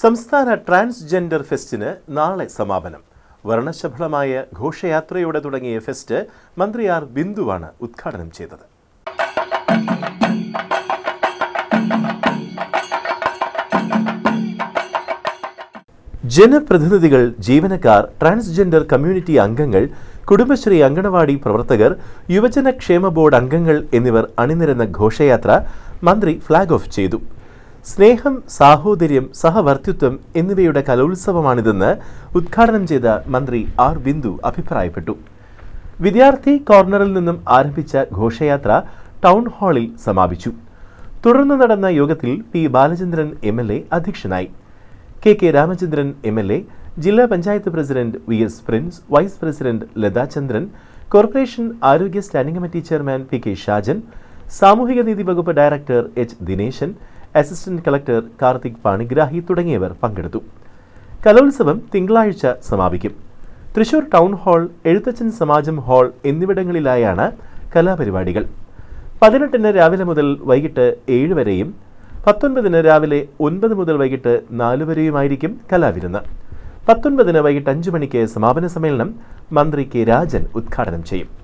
സംസ്ഥാന ട്രാൻസ്ജെൻഡർ ഫെസ്റ്റിന് നാളെ സമാപനം. വർണശബളമായ ഘോഷയാത്രയോടെ തുടങ്ങിയ ഫെസ്റ്റ് മന്ത്രി ആർ ബിന്ദുവാണ് ഉദ്ഘാടനം ചെയ്തത്. ജനപ്രതിനിധികൾ ജീവനക്കാർ ട്രാൻസ്ജെൻഡർ കമ്മ്യൂണിറ്റി അംഗങ്ങൾ കുടുംബശ്രീ അങ്കണവാടി പ്രവർത്തകർ യുവജന ക്ഷേമ ബോർഡ് അംഗങ്ങൾ എന്നിവർ അണിനിരന്ന ഘോഷയാത്ര മന്ത്രി ഫ്ളാഗ് ഓഫ് ചെയ്തു. സ്നേഹം സാഹോദര്യം സഹവർത്തിത്വം എന്നിവയുടെ കലോത്സവമാണിതെന്ന് ഉദ്ഘാടനം ചെയ്ത മന്ത്രി ആർ ബിന്ദു അഭിപ്രായപ്പെട്ടു. വിദ്യാർത്ഥി കോർണറിൽ നിന്നും ആരംഭിച്ച ഘോഷയാത്ര ടൗൺ ഹാളിൽ സമാപിച്ചു. തുടർന്ന് നടന്ന യോഗത്തിൽ P Balachandran M L A അധ്യക്ഷനായി. K K Ramachandran M L A ജില്ലാ panchayat president V S Prince vice president Lathachandran corporation ആരോഗ്യ standing committee chairman P K Shajan സാമൂഹിക നീതി വകുപ്പ് director H Dineshan assistant collector Karthik Panigrahi തുടങ്ങിയവർ പങ്കെടുത്തു. കലോത്സവം തിങ്കളാഴ്ച സമാപിക്കും. Thrissur town hall Ezhuthachan Samajam hall എന്നിവിടങ്ങളിലായാണ് കലാപരിപാടികൾ. പതിനെട്ടിന് രാവിലെ മുതൽ വൈകിട്ട് ഏഴ് വരെയും പത്തൊൻപതിന് രാവിലെ ഒൻപത് മുതൽ വൈകിട്ട് നാല് വരെയുമായിരിക്കും കലാവിരുന്ന്. പത്തൊൻപതിന് വൈകിട്ട് അഞ്ചു മണിക്ക് സമാപന സമ്മേളനം മന്ത്രി കെ രാജൻ ഉദ്ഘാടനം ചെയ്യും.